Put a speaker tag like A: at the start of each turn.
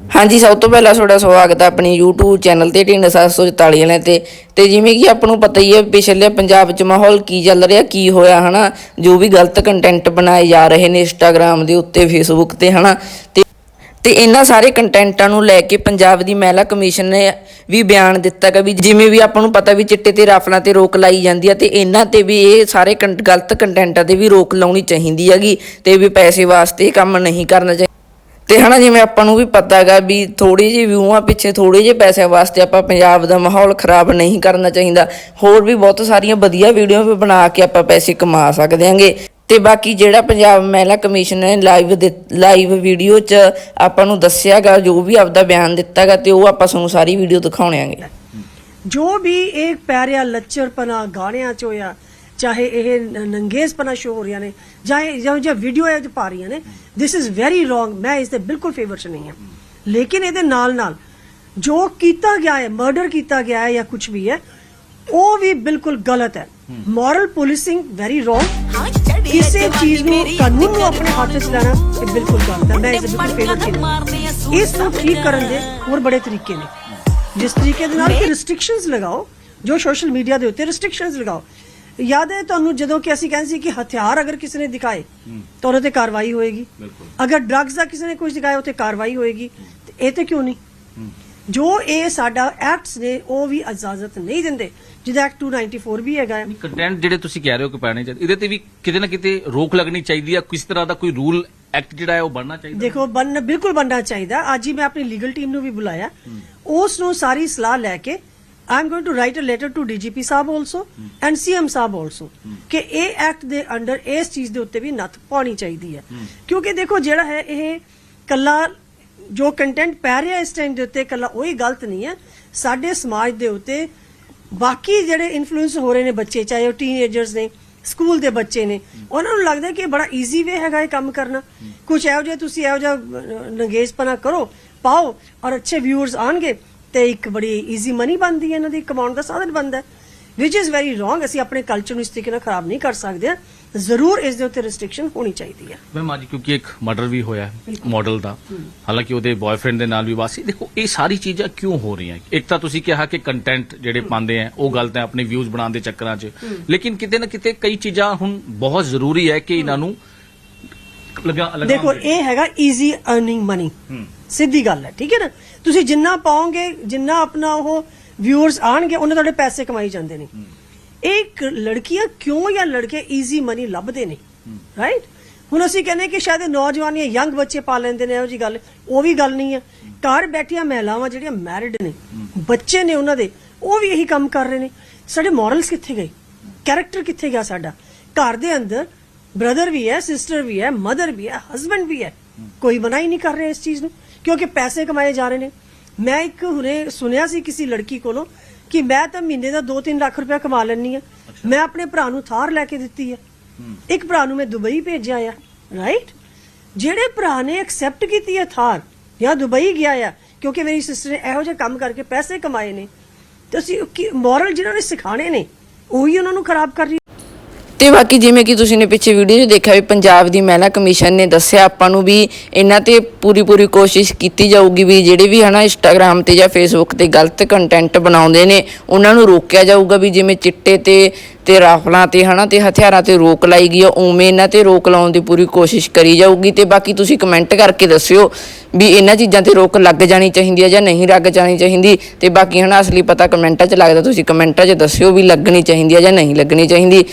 A: ਹਾਂਜੀ, ਸਭ ਤੋਂ ਪਹਿਲਾਂ ਤੁਹਾਡਾ ਸਵਾਗਤ ਹੈ ਆਪਣੀ YouTube ਚੈਨਲ ਤੇ, ਢਿੰਡ 744 ਵਾਲਿਆਂ ਤੇ। ਤੇ ਜਿਵੇਂ ਕਿ ਆਪਾਂ ਨੂੰ ਪਤਾ ਹੀ ਹੈ, ਪਿਛਲੇ ਪੰਜਾਬ 'ਚ ਮਾਹੌਲ ਕੀ ਚੱਲ ਰਿਹਾ, ਕੀ ਹੋਇਆ, ਹਨਾ? ਜੋ ਵੀ ਗਲਤ ਕੰਟੈਂਟ ਬਣਾਏ ਜਾ ਰਹੇ ਨੇ Instagram ਦੇ ਉੱਤੇ, Facebook ਤੇ, ਹਨਾ? ਤੇ ਤੇ ਇਹਨਾਂ ਸਾਰੇ ਕੰਟੈਂਟਾਂ ਨੂੰ ਲੈ ਕੇ ਪੰਜਾਬ ਦੀ ਮਹਿਲਾ ਕਮਿਸ਼ਨ ਨੇ ਵੀ ਬਿਆਨ ਦਿੱਤਾ ਕਿ ਵੀ ਜਿਵੇਂ ਵੀ ਆਪਾਂ ਨੂੰ ਪਤਾ ਵੀ ਚਿੱਟੇ ਤੇ ਰਾਫਲਾਂ ਤੇ ਰੋਕ ਲਾਈ ਜਾਂਦੀ ਹੈ ਤੇ ਇਹਨਾਂ ਤੇ ਵੀ ਇਹ ਸਾਰੇ ਕੰਟ- ਗਲਤ ਕੰਟੈਂਟਾਂ ਤੇ ਵੀ ਰੋਕ ਲਾਉਣੀ ਚਾਹੀਦੀ ਹੈਗੀ, ਤੇ ਵੀ ਪੈਸੇ ਵਾਸਤੇ ਕੰਮ ਨਹੀਂ ਕਰਨਾ ਚਾਹੀਦਾ ਤੇ ਹਨਾ ਜਿਵੇਂ ਆਪਾਂ ਨੂੰ ਵੀ ਪਤਾ ਹੈਗਾ ਵੀ ਥੋੜੀ ਜਿਹੀ ਵਿਊਆਂ ਪਿੱਛੇ ਥੋੜੇ ਜਿਹੇ ਪੈਸਿਆਂ ਵਾਸਤੇ ਆਪਾਂ ਪੰਜਾਬ ਦਾ ਮਾਹੌਲ ਖਰਾਬ ਨਹੀਂ ਕਰਨਾ ਚਾਹੀਦਾ। ਹੋਰ ਵੀ ਬਹੁਤ ਸਾਰੀਆਂ ਵਧੀਆ ਵੀਡੀਓ ਵੀ ਬਣਾ ਕੇ ਆਪਾਂ ਪੈਸੇ ਕਮਾ ਸਕਦੇ ਹਾਂਗੇ। ਤੇ ਬਾਕੀ ਜਿਹੜਾ ਪੰਜਾਬ ਮਹਿਲਾ ਕਮਿਸ਼ਨ ਨੇ ਲਾਈਵ ਲਾਈਵ ਵੀਡੀਓ 'ਚ ਆਪਾਂ ਨੂੰ ਦੱਸਿਆਗਾ ਜੋ ਵੀ ਆਪਦਾ ਬਿਆਨ ਦਿੱਤਾਗਾ ਤੇ ਉਹ ਆਪਾਂ ਤੁਹਾਨੂੰ ਸਾਰੀ ਵੀਡੀਓ ਦਿਖਾਉਣੇ ਆਂਗੇ
B: ਜੋ ਵੀ ਇਹ ਪੈਰਿਆ ਲੱਚਰਪਨਾ ਗਾਣਿਆਂ ਚ ਹੋਇਆ ਚਾਹੇ ਇਹ ਨੰਗੇਜ਼ਪਨਾ ਸ਼ੋ ਹੋ ਰਹੀਆਂ ਨੇ ਜਾਂ ਇਹ ਜਾਂ ਜਾਂ ਵੀਡੀਓ ਇਹ ਪਾ ਰਹੀਆਂ ਨੇ ਥਿਸ ਇਜ਼ ਵੈਰੀ ਰੋਂਗ ਮੈਂ ਇਸ ਦੇ ਬਿਲਕੁਲ ਫੇਵਰ ਚ ਨਹੀਂ ਹਾਂ। ਲੇਕਿਨ ਇਹਦੇ ਨਾਲ ਨਾਲ ਜੋ ਕੀਤਾ ਗਿਆ ਹੈ ਮਰਡਰ ਕੀਤਾ ਗਿਆ ਹੈ ਜਾਂ ਕੁਝ ਵੀ ਹੈ ਉਹ ਵੀ ਬਿਲਕੁਲ ਗਲਤ ਹੈ। ਮੋਰਲ ਪੁਲਿਸਿੰਗ ਵੈਰੀ ਰੋਂਗ ਕਿਸੇ ਚੀਜ਼ ਨੂੰ ਕਾਨੂੰਨ ਨੂੰ ਆਪਣੇ ਹੱਥ 'ਚ ਲੈਣਾ ਇਹ ਬਿਲਕੁਲ ਗਲਤ ਹੈ। ਮੈਂ ਇਸ ਦੇ ਬਿਲਕੁਲ ਫੇਵਰ ਚ ਨਹੀਂ। ਇਸ ਨੂੰ ਠੀਕ ਕਰਨ ਦੇ ਹੋਰ ਬੜੇ ਤਰੀਕੇ ਨੇ। ਜਿਸ ਤਰੀਕੇ ਦੇ ਨਾਲ ਕਿ ਰੈਸਟ੍ਰਿਕਸ਼ਨਸ ਲਗਾਓ ਜੋ ਸੋਸ਼ਲ ਮੀਡੀਆ ਦੇ ਉੱਤੇ ਰੈਸਟ੍ਰਿਕਸ਼ਨਸ ਲਗਾਓ ਯਾਦ ਹੈ ਤੁਹਾਨੂੰ ਜਦੋਂ ਕਿ ਅਸੀਂ ਕਹਿੰਦੇ ਸੀ ਕਿ ਹਥਿਆਰ ਅਗਰ ਕਿਸੇ ਨੇ ਦਿਖਾਏ ਤਾਂ ਉਹਦੇ ਤੇ ਕਾਰਵਾਈ ਹੋਏਗੀ। ਅਗਰ ਡਰੱਗਸ ਦਾ ਕਿਸੇ ਨੇ ਕੁਝ ਦਿਖਾਇਆ ਉੱਤੇ ਕਾਰਵਾਈ ਹੋਏਗੀ। ਤੇ ਇਹ ਤੇ ਕਿਉਂ ਨਹੀਂ? ਜੋ ਇਹ ਸਾਡਾ ਐਕਟਸ ਨੇ ਉਹ ਵੀ ਇਜਾਜ਼ਤ ਨਹੀਂ ਦਿੰਦੇ ਜਿਹਦਾ ਐਕਟ 294 ਵੀ ਹੈਗਾ ਹੈ।
C: ਕੰਟੈਂਟ ਜਿਹੜੇ ਤੁਸੀਂ ਕਹਿ ਰਹੇ ਹੋ ਕਿ ਪਾਣੇ ਚਾਹੀਦੇ ਇਹਦੇ ਤੇ ਵੀ ਕਿਤੇ ਨਾ ਕਿਤੇ ਰੋਕ ਲੱਗਣੀ ਚਾਹੀਦੀ ਹੈ ਕਿਸ ਤਰ੍ਹਾਂ ਦਾ ਕੋਈ ਰੂਲ ਐਕਟ ਜਿਹੜਾ ਹੈ ਉਹ ਬਣਨਾ ਚਾਹੀਦਾ?
B: ਦੇਖੋ ਬਨ ਬਿਲਕੁਲ ਬਣਨਾ ਚਾਹੀਦਾ। ਅੱਜ ਹੀ ਮੈਂ ਆਪਣੀ ਲੀਗਲ ਟੀਮ ਨੂੰ ਵੀ ਬੁਲਾਇਆ। ਉਸ ਨੂੰ ਸਾਰੀ ਸਲਾਹ ਲੈ ਕੇ I am going to write a letter to sahib also and CM sahib also ਕਿ ਇਹ ਐਕਟ ਦੇ ਅੰਡਰ ਇਸ ਚੀਜ਼ ਦੇ ਉੱਤੇ ਵੀ ਨੱਥ ਪਾਉਣੀ ਚਾਹੀਦੀ ਹੈ। ਕਿਉਂਕਿ ਦੇਖੋ ਜਿਹੜਾ ਹੈ ਇਹ ਕੱਲਾ ਜੋ ਕੰਟੈਂਟ ਪੈ ਰਿਹਾ ਇਸ ਟਾਈਮ ਦੇ ਉੱਤੇ ਕੱਲਾ ਉਹੀ ਗਲਤ ਨਹੀਂ ਹੈ। ਸਾਡੇ ਸਮਾਜ ਦੇ ਉੱਤੇ ਬਾਕੀ ਜਿਹੜੇ ਇਨਫਲੂਐਂਸ ਹੋ ਰਹੇ ਨੇ ਬੱਚੇ, ਚਾਹੇ ਉਹ ਟੀਨੇਜਰਸ ਨੇ ਸਕੂਲ ਦੇ ਬੱਚੇ ਨੇ, ਉਹਨਾਂ ਨੂੰ ਲੱਗਦਾ ਕਿ ਇਹ ਬੜਾ ਈਜ਼ੀ ਵੇ ਹੈਗਾ ਇਹ ਕੰਮ ਕਰਨਾ। ਕੁਝ ਇਹੋ ਜਿਹਾ ਤੁਸੀਂ ਇਹੋ ਜਿਹਾ ਨੰਗੇਜ਼ਪਨਾ ਕਰੋ, ਪਾਓ ਔਰ ਅੱਛੇ ਵਿਊਅਰਸ ਆਣਗੇ ਤੇ ਇੱਕ ਬੜੀ ਈਜ਼ੀ ਮਨੀ ਬਣਦੀ ਹੈ ਇਹਨਾਂ ਦੀ ਕਮਾਉਣ ਦਾ ਸਾਧਨ ਬਣਦਾ ਹੈ। ਵਿਚ ਇਜ਼ ਵੈਰੀ ਰੋਂਗ ਅਸੀਂ ਆਪਣੇ ਕਲਚਰ ਨੂੰ ਇਸ ਤਰੀਕੇ ਨਾਲ ਖਰਾਬ ਨਹੀਂ ਕਰ ਸਕਦੇ। ਜ਼ਰੂਰ ਇਸ ਦੇ ਉੱਤੇ ਰੈਸਟ੍ਰਿਕਸ਼ਨ ਹੋਣੀ ਚਾਹੀਦੀ ਹੈ।
C: ਮੈਮ ਅੱਜ ਕਿਉਂਕਿ ਇੱਕ ਮਰਡਰ ਵੀ ਹੋਇਆ ਮਾਡਲ ਦਾ। ਹਾਲਾਂਕਿ ਉਹਦੇ ਬॉयਫ੍ਰੈਂਡ ਦੇ ਨਾਲ ਵੀ ਵਾਸੀ। ਦੇਖੋ ਇਹ ਸਾਰੀ ਚੀਜ਼ਾਂ ਕਿਉਂ ਹੋ ਰਹੀਆਂ? ਇੱਕ ਤਾਂ ਤੁਸੀਂ ਕਿਹਾ ਕਿ ਕੰਟੈਂਟ ਜਿਹੜੇ ਪਾਉਂਦੇ ਆ ਉਹ ਗਲਤ ਹੈ ਆਪਣੇ ਵਿਊਜ਼ ਬਣਾਉਣ ਦੇ ਚੱਕਰਾਂ 'ਚ। ਲੇਕਿਨ ਕਿਤੇ ਨਾ ਕਿਤੇ ਕਈ ਚੀਜ਼ਾਂ ਹੁਣ ਬਹੁਤ ਜ਼ਰੂਰੀ ਹੈ ਕਿ ਇਹਨਾਂ ਨੂੰ ਲਗਾ ਲਗਾਉਣ
B: ਦੇਖੋ। ਇਹ ਹੈਗਾ ਈਜ਼ੀ ਅਰਨਿੰਗ ਮਨੀ ਸਿੱਧੀ ਗੱਲ ਹੈ ਠੀਕ ਹੈ ਨਾ? ਤੁਸੀਂ ਜਿੰਨਾ ਪਾਓਗੇ ਜਿੰਨਾ ਆਪਣਾ ਉਹ ਵਿਊਅਰਸ ਆਣਗੇ ਉਹਨੇ ਤੁਹਾਡੇ ਪੈਸੇ ਕਮਾਈ ਜਾਂਦੇ ਨੇ। ਇੱਕ ਲੜਕੀਆਂ ਕਿਉਂ ਜਾਂ ਲੜਕੇ ਈਜ਼ੀ ਮਨੀ ਲੱਭਦੇ ਨੇ? ਰਾਈਟ ਹੁਣ ਅਸੀਂ ਕਹਿੰਦੇ ਕਿ ਸ਼ਾਇਦ ਨੌਜਵਾਨ ਜਾਂ ਯੰਗ ਬੱਚੇ ਪਾ ਲੈਂਦੇ ਨੇ ਇਹੋ ਜੀ ਗੱਲ। ਉਹ ਵੀ ਗੱਲ ਨਹੀਂ ਹੈ। ਘਰ ਬੈਠੀਆਂ ਮਹਿਲਾਵਾਂ ਜਿਹੜੀਆਂ ਮੈਰਿਡ ਨੇ ਬੱਚੇ ਨੇ ਉਹਨਾਂ ਦੇ ਉਹ ਵੀ ਇਹੀ ਕੰਮ ਕਰ ਰਹੇ ਨੇ। ਸਾਡੇ ਮੋਰਲਸ ਕਿੱਥੇ ਗਏ? ਕੈਰੈਕਟਰ ਕਿੱਥੇ ਗਿਆ ਸਾਡਾ? ਘਰ ਦੇ ਅੰਦਰ ਬ੍ਰਦਰ ਵੀ ਹੈ ਸਿਸਟਰ ਵੀ ਹੈ ਮਦਰ ਵੀ ਹੈ ਹਸਬੰਡ ਵੀ ਹੈ। ਕੋਈ ਮਨਾ ਹੀ ਨਹੀਂ ਕਰ ਰਿਹਾ ਇਸ ਚੀਜ਼ ਨੂੰ ਕਿਉਂਕਿ ਪੈਸੇ ਕਮਾਏ ਜਾ ਰਹੇ ਨੇ। ਮੈਂ ਇੱਕ ਹੁਣੇ ਸੁਣਿਆ ਸੀ ਕਿਸੇ ਲੜਕੀ ਕੋਲੋਂ ਕਿ ਮੈਂ ਤਾਂ ਮਹੀਨੇ ਦਾ 2-3 ਲੱਖ ਰੁਪਇਆ ਕਮਾ ਲੈਣੀ ਆ ਮੈਂ ਆਪਣੇ ਭਰਾ ਨੂੰ ਥਾਰ ਲੈ ਕੇ ਦਿੱਤੀ ਆ ਇੱਕ ਭਰਾ ਨੂੰ ਮੈਂ ਦੁਬਈ ਭੇਜਿਆ ਆ ਰਾਈਟ ਜਿਹੜੇ ਭਰਾ ਨੇ ਐਕਸੈਪਟ ਕੀਤੀ ਹੈ ਥਾਰ ਜਾਂ ਦੁਬਈ ਗਿਆ ਆ ਕਿਉਂਕਿ ਮੇਰੀ ਸਿਸਟਰ ਨੇ ਇਹੋ ਜਿਹੇ ਕੰਮ ਕਰਕੇ ਪੈਸੇ ਕਮਾਏ ਨੇ ਤੇ ਅਸੀਂ ਮੋਰਲ ਜਿਹਨਾਂ ਨੇ ਸਿਖਾਣੇ ਨੇ ਉਹੀ ਉਹਨਾਂ ਨੂੰ ਖਰਾਬ ਕਰ ਰਹੀ
A: ਤੇ ਬਾਕੀ ਜਿਵੇਂ ਕਿ ਤੁਸੀਂ ਨੇ ਪਿੱਛੇ ਵੀਡੀਓ 'ਚ ਦੇਖਿਆ ਵੀ ਪੰਜਾਬ ਦੀ ਮਹਿਲਾ ਕਮਿਸ਼ਨ ਨੇ ਦੱਸਿਆ ਆਪਾਂ ਨੂੰ ਵੀ ਇਹਨਾਂ ਤੇ ਪੂਰੀ ਪੂਰੀ ਕੋਸ਼ਿਸ਼ ਕੀਤੀ ਜਾਊਗੀ ਵੀ ਜਿਹੜੇ ਵੀ ਹਨਾ ਇੰਸਟਾਗ੍ਰam ਤੇ ਜਾਂ ਫੇਸਬੁੱਕ ਤੇ ਗਲਤ ਕੰਟੈਂਟ ਬਣਾਉਂਦੇ ਨੇ, ਉਹਨਾਂ ਨੂੰ ਰੋਕਿਆ ਜਾਊਗਾ ਵੀ ਜਿਵੇਂ ਚਿੱਟੇ ਤੇ ਤੇ ਰਾਫਲਾਂ ਤੇ ਹਨਾ ਤੇ ਹਥਿਆਰਾਂ ਤੇ ਰੋਕ ਲਾਈ ਗਈ ਆ, ਉਵੇਂ ਇਹਨਾਂ ਤੇ ਰੋਕ ਲਾਉਣ ਦੀ ਪੂਰੀ ਕੋਸ਼ਿਸ਼ ਕਰੀ ਜਾਊਗੀ ਤੇ ਬਾਕੀ ਤੁਸੀਂ ਕਮੈਂਟ ਕਰਕੇ ਦੱਸਿਓ ਵੀ ਇਹਨਾਂ ਚੀਜ਼ਾਂ ਤੇ ਰੋਕ ਲੱਗ ਜਾਣੀ ਚਾਹੀਦੀ ਹੈ ਜਾਂ ਨਹੀਂ ਲੱਗ ਜਾਣੀ ਚਾਹੀਦੀ ਤੇ ਬਾਕੀ ਹਨਾ ਅਸਲੀ ਪਤਾ ਕਮੈਂਟਾਂ 'ਚ ਲੱਗਦਾ ਤੁਸੀਂ ਕਮੈਂਟਾਂ 'ਚ ਦੱਸਿਓ ਵੀ ਲੱਗਣੀ ਚਾਹੀਦੀ ਹੈ ਜਾਂ ਨਹੀਂ ਲੱਗਣੀ ਚਾਹੀਦੀ।